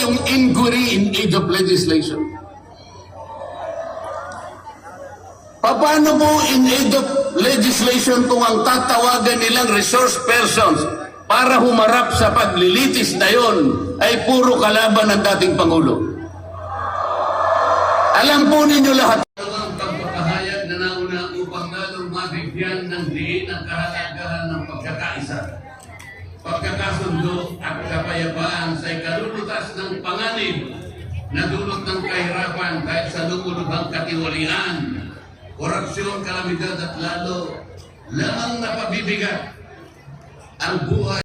Yung inquiry in aid of legislation. Paano mo in aid of legislation kung ang tatawagan nilang resource persons para humarap sa paglilitis na yon ay puro kalaban ng dating Pangulo? Alam po ninyo lahat. Ang pagpapahayag na nauna upang lalong mabigyan ng diin ang kahalagahan ng pagkakaisa pagkakasundo at kapayapaan sa ikalulutas ng panganib na dulot ng kahirapan dahil sa lumulubhang katiwalian, korupsyon, kalamidad at lalo lamang napabibigat ang buhay.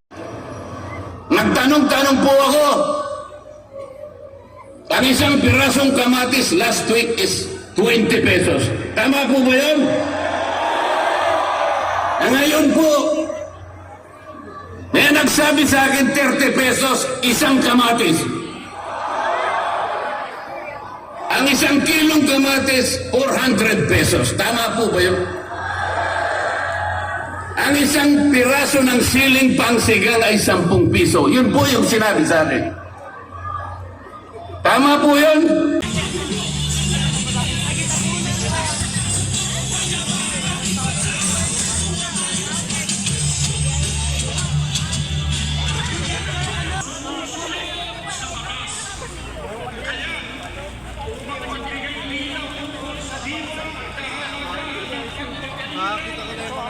Nagtanong-tanong po ako, ang isang pirasong kamatis last week is 20 pesos. Tama po ba yun? Ngayon po, may nagsabi sa akin 30 pesos isang kamatis. Ang isang kilong kamatis, 400 pesos. Tama po ba yun? Ang isang piraso ng siling pangsigang ay 10 piso. Yun po yung sinabi sa akin. Tama po yun?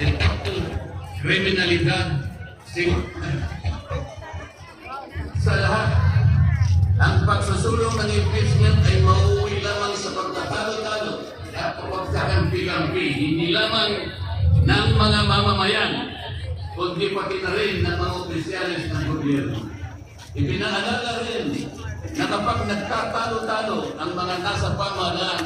Ronald Rodante Marcoleta. kriminalidad sa lahat. Ang pagsusulong ng impeachment ay mauwi lamang sa pagtatalo-talo at pagkakampi-kampi, hindi lamang ng mga mamamayan, kundi pati na rin ng mga opisyalis ng gobyerno. Ipinaalala rin na kapag nagtatalo-talo ang mga nasa pamahalaan